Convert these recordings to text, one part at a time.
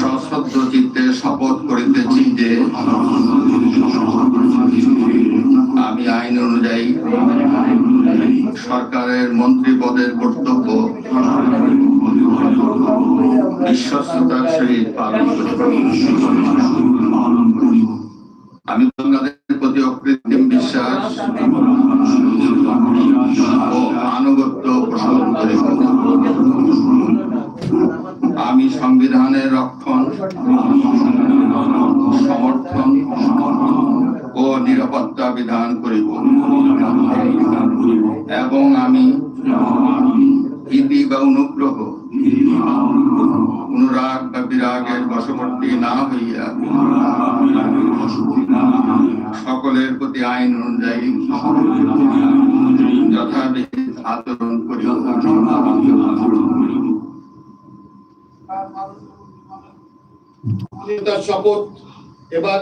সশ্রদ্ধ চিত্তে শপথ করিতেছি যে, আমি আইন অনুযায়ী সরকারের মন্ত্রী পদের কর্তব্য বিশ্বস্ততার সহিত আমি বাংলাদেশের প্রতি অকৃত্রিম বিশ্বাস এবং আমি বা অনুগ্রহ, অনুরাগ বা বিরাগের বশবর্তী না হইয়া সকলের প্রতি আইন অনুযায়ী যথাবিধি আচরণ তার শপথ এবার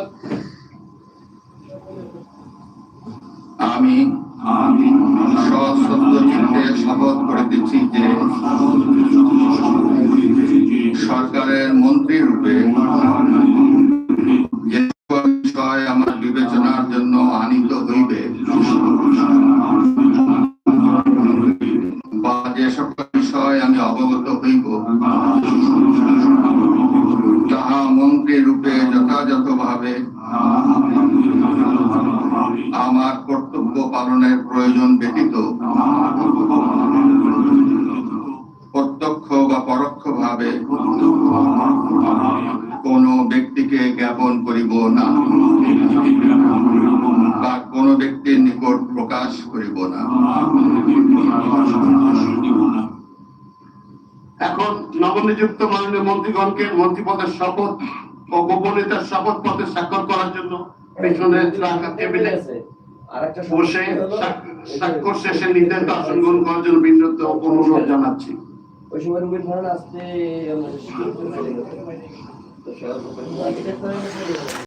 জন্য আনিত হইবে। বা যে সকল বিষয় আমি অবগত হইব, তাহা মন্ত্রী রূপে যথাযথভাবে আমার কর্তব্য পালনের প্রয়োজন ব্যতীত, প্রত্যক্ষ বা পরোক্ষ ভাবে কোন ব্যক্তিকে জ্ঞাপন করিব না। নিকট প্রকাশ করিব না। এখন নবনিযুক্ত মাননীয় মন্ত্রীগণকে মন্ত্রী পদের শপথ ও গোপনীয়তার শপথ পত্রে স্বাক্ষর করার জন্য পেছনে টেবিলে বসে স্বাক্ষর শেষে নির্ধারিত আসন গ্রহণ করার জন্য বিনীত অনুরোধ জানাচ্ছি। ওই সময় আসতে